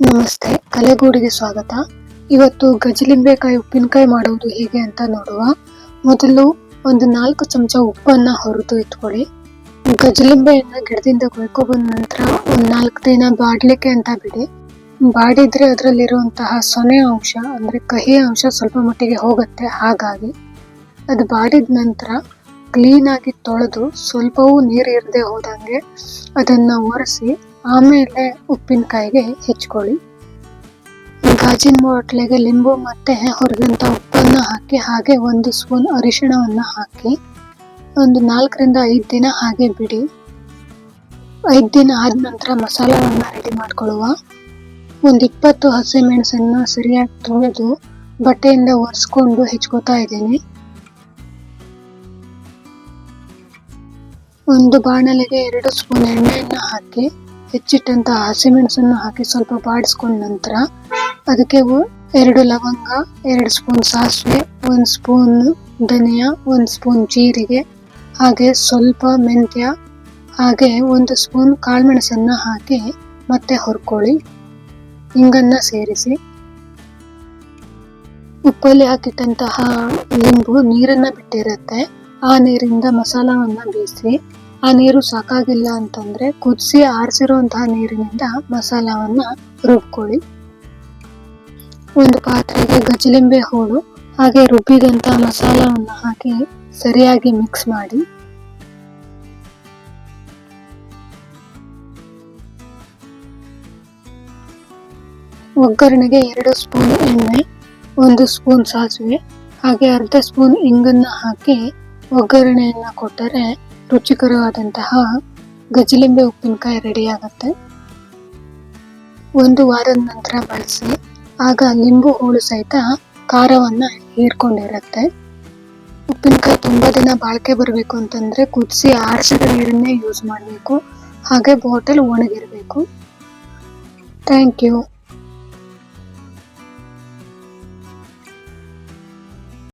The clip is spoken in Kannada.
ನಮಸ್ತೆ, ಕಲೆಗೂಡಿಗೆ ಸ್ವಾಗತ. ಇವತ್ತು ಗಜಲಿಂಬೆಕಾಯಿ ಉಪ್ಪಿನಕಾಯಿ ಮಾಡುವುದು ಹೇಗೆ ಅಂತ ನೋಡುವ. ಮೊದಲು ಒಂದು ನಾಲ್ಕು ಚಮಚ ಉಪ್ಪನ್ನ ಹುರಿದು ಇಟ್ಕೊಳ್ಳಿ. ಗಜಲಿಂಬೆಯನ್ನ ಗಿಡದಿಂದ ಕೊಯ್ಕೊಬಂದ ನಂತರ ಒಂದು ನಾಲ್ಕು ದಿನ ಬಾಡ್ಲಿಕ್ಕೆ ಅಂತ ಬಿಡಿ. ಬಾಡಿದ್ರೆ ಅದರಲ್ಲಿರುವಂತಹ ಸೊನೆ ಅಂಶ, ಅಂದ್ರೆ ಕಹಿ ಅಂಶ ಸ್ವಲ್ಪ ಮಟ್ಟಿಗೆ ಹೋಗುತ್ತೆ, ಹಾಗಾಗಿ. ಅದು ಬಾಡಿದ ನಂತರ ಕ್ಲೀನ್ ಆಗಿ ತೊಳೆದು ಸ್ವಲ್ಪವೂ ನೀರು ಇರದೆ ಹೋದಂಗೆ ಅದನ್ನ ಒರೆಸಿ ಆಮೇಲೆ ಉಪ್ಪಿನಕಾಯಿಗೆ ಹೆಚ್ಕೊಳ್ಳಿ. ಗಾಜಿನ ಬಾಟ್ಲಿಗೆ ಲಿಂಬು ಮತ್ತೆ ಹುರಿದಂತ ಉಪ್ಪನ್ನ ಹಾಕಿ ಹಾಗೆ ಒಂದು ಸ್ಪೂನ್ ಅರಿಶಿಣವನ್ನು ಹಾಕಿ ಒಂದು ನಾಲ್ಕರಿಂದ ಐದು ದಿನ ಹಾಗೆ ಬಿಡಿ. ಐದು ದಿನ ಆದ ನಂತರ ಮಸಾಲವನ್ನ ರೆಡಿ ಮಾಡ್ಕೊಳ್ಳುವ. ಒಂದು ಇಪ್ಪತ್ತು ಹಸಿಮೆಣಸನ್ನು ಸರಿಯಾಗಿ ತೊಳೆದು ಬಟ್ಟೆಯಿಂದ ಒರೆಸ್ಕೊಂಡು ಹೆಚ್ಕೋತಾ ಇದ್ದೀನಿ. ಒಂದು ಬಾಣಲೆಗೆ ಎರಡು ಸ್ಪೂನ್ ಎಣ್ಣೆಯನ್ನು ಹಾಕಿ ಹೆಚ್ಚಿಟ್ಟಂತಹ ಹಸಿಮೆಣಸನ್ನು ಹಾಕಿ ಸ್ವಲ್ಪ ಬಾಡಿಸ್ಕೊಂಡ ನಂತರ ಅದಕ್ಕೆ ಎರಡು ಲವಂಗ, ಎರಡು ಸ್ಪೂನ್ ಸಾಸಿವೆ, ಒಂದು ಸ್ಪೂನ್ ಧನಿಯಾ, ಒಂದು ಸ್ಪೂನ್ ಜೀರಿಗೆ, ಹಾಗೆ ಸ್ವಲ್ಪ ಮೆಂತ್ಯ, ಹಾಗೆ ಒಂದು ಸ್ಪೂನ್ ಕಾಳುಮೆಣಸನ್ನು ಹಾಕಿ ಮತ್ತೆ ಹುರ್ಕೊಳ್ಳಿ. ಹಿಂಗನ್ನು ಸೇರಿಸಿ. ಉಪ್ಪಲ್ಲಿ ಹಾಕಿಟ್ಟಂತಹ ಲಿಂಬು ನೀರನ್ನು ಬಿಟ್ಟಿರುತ್ತೆ. ಆ ನೀರಿಂದ ಮಸಾಲವನ್ನ ಬೇಯಿಸಿ ಆ ನೀರು ಸಾಕಾಗಿಲ್ಲ ಅಂತಂದ್ರೆ ಕುದಿಸಿ ಆರಿಸಿರುವಂತಹ ನೀರಿನಿಂದ ಮಸಾಲವನ್ನ ರುಬ್ಕೊಳ್ಳಿ. ಒಂದು ಪಾತ್ರೆಗೆ ಗಜಲಿಂಬೆ ಹೋಳು, ಹಾಗೆ ರುಬ್ಬಿದಂತ ಮಸಾಲವನ್ನ ಹಾಕಿ ಸರಿಯಾಗಿ ಮಿಕ್ಸ್ ಮಾಡಿ. ಒಗ್ಗರಣೆಗೆ ಎರಡು ಸ್ಪೂನ್ ಎಣ್ಣೆ, ಒಂದು ಸ್ಪೂನ್ ಸಾಸಿವೆ, ಹಾಗೆ ಅರ್ಧ ಸ್ಪೂನ್ ಇಂಗನ್ನ ಹಾಕಿ ಒಗ್ಗರಣೆಯನ್ನ ಕೊಟ್ಟರೆ ರುಚಿಕರವಾದಂತಹ ಗಜಲಿಂಬೆ ಉಪ್ಪಿನಕಾಯಿ ರೆಡಿ ಆಗುತ್ತೆ ಒಂದು ವಾರದ ನಂತರ ಬಳಸಿ, ಆಗ ಲಿಂಬು ಹೋಳು ಸಹಿತ ಖಾರವನ್ನು ಹೀರ್ಕೊಂಡಿರುತ್ತೆ. ಉಪ್ಪಿನಕಾಯಿ ತುಂಬಾ ದಿನ ಬಾಳಿಕೆ ಬರಬೇಕು ಅಂತಂದ್ರೆ ಕುದಿಸಿ ಆರಿಸಿದ ನೀರನ್ನೇ ಯೂಸ್ ಮಾಡಬೇಕು. ಹಾಗೆ ಬಾಟಲ್ ಒಣಗಿರಬೇಕು. Thank you